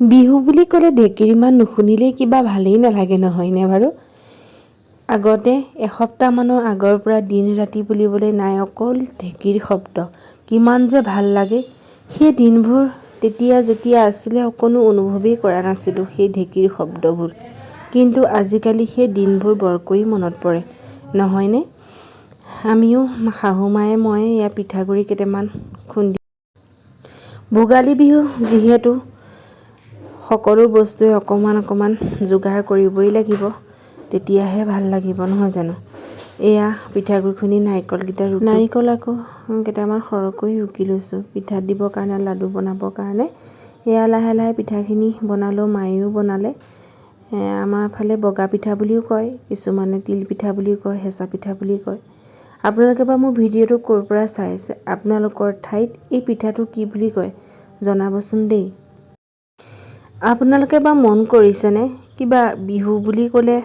বিহু বুলি ক'লে ঢেঁকীৰ মাত নুশুনিলেই কিবা ভালেই নালাগে নহয়নে বাৰু? আগতে এসপ্তাহমানৰ আগৰ পৰা দিন ৰাতি বুলিবলৈ নাই অকল ঢেঁকীৰ শব্দ। কিমান যে ভালো লাগে। সেই দিনবোৰ তেতিয়া যেতিয়া আছিলে অকণো অনুভৱেই কৰা নাছিলোঁ সেই ঢেঁকীৰ শব্দবোৰ। কিন্তু আজিকালি সেই দিনবোৰ বৰকৈ মনত পৰে, নহয়নে? আমিও শাহু মায়ে এয়া পিঠাগুড়ি কেইটামান খুন্দি ভোগালী বিহু যিহেতু সকলো বস্তুৱে অকণমান অকণমান যোগাৰ কৰিবই লাগিব তেতিয়াহে ভাল লাগিব নহয় জানো? এয়া পিঠাগুড়ি খুন্দি নাৰিকলকেইটা ৰু নাৰিকল আকৌ কেইটামান সৰহকৈ ৰুকি লৈছোঁ। পিঠাত দিবৰ কাৰণে লাডু বনাবৰ কাৰণে। এয়া লাহে লাহে পিঠাখিনি বনালোঁ মায়েও বনালে। আমাৰ ফালে বগা পিঠা বুলিও কয় কিছুমানে তিল পিঠা বুলিও কয় হেঁচা পিঠা বুলি কয়। আপোনালোকে বা মোৰ ভিডিঅ'টো ক'ৰ পৰা চাই আছে? আপোনালোকৰ ঠাইত এই পিঠাটো কি বুলি কয়? জনাবচোন দেই। আপোনালোকে বা মন কৰিছেনে? কিবা বিহু বুলি ক'লে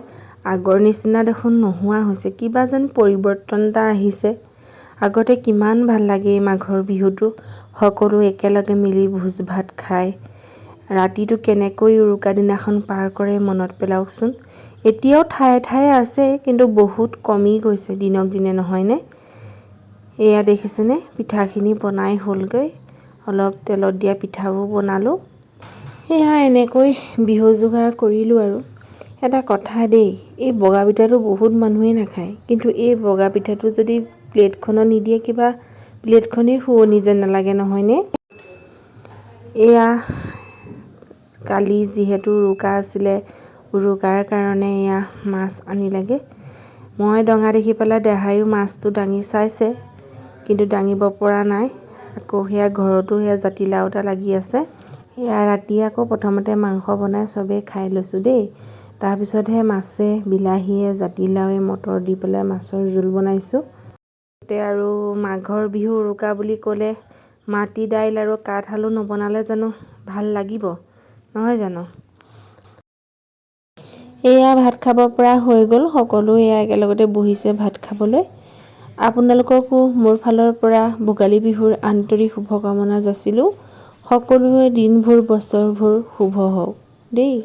আগৰ নিচিনা দেখোন নোহোৱা হৈছে। কিবা যেন পৰিৱৰ্তন এটা আহিছে। আগতে কিমান ভাল লাগে এই মাঘৰ বিহুটো। সকলো একেলগে মিলি ভোজ ভাত খাই। ৰাতিটো কেনেকৈ উৰুকা দিনাখন পাৰ কৰে মনত পেলাওকচোন। এতিয়াও ঠায়ে ঠায়ে আছে কিন্তু বহুত কমি গৈছে দিনক দিনে নহয়নে? এয়া দেখিছেনে? পিঠাখিনি বনাই হ'লগৈ। অলপ তেলত দিয়া পিঠাবোৰ বনালোঁ। সেয়া এনেকৈ বিহু যোগাৰ কৰিলোঁ আৰু। এটা কথা দেই এই বগা পিঠাটো বহুত মানুহেই নাখায়। কিন্তু এই বগা পিঠাটো যদি প্লেটখনত নিদিয়ে কিবা প্লেটখনেই শুৱনি যেন নালাগে নহয়নে? এয়া কালি যিহেতু উৰুকা আছিলে উৰুকাৰ কাৰণে এয়া মাছ আনিলেগৈ মই ডঙা দেখি পেলাই দেহায়ো মাছটো দাঙি চাইছে কিন্তু দাঙিব পৰা নাই। আকৌ সেয়া ঘৰতো সেয়া জাতিলাও এটা লাগি আছে। সেয়া ৰাতি আকৌ প্ৰথমতে মাংস বনাই চবেই খাই লৈছোঁ দেই। তাৰপিছতহে মাছে বিলাহীয়ে জাতিলাওৱে মটৰ দি পেলাই মাছৰ জোল বনাইছোঁ। তাতে আৰু মাঘৰ বিহু উৰুকা বুলি ক'লে মাটি দাইল আৰু কাঠ আলু নবনালে জানো ভাল লাগিব নহয় জানো? এয়া ভাত খাব পৰা হৈ গ'ল সকলো এয়া একেলগতে বহিছে ভাত খাবলৈ। আপোনালোককো মোৰ ফালৰ পৰা ভোগালী বিহুৰ আন্তৰিক শুভকামনা যাচিলোঁ। সকলোৰে দিনবোৰ বছৰবোৰ শুভ হওক দেই।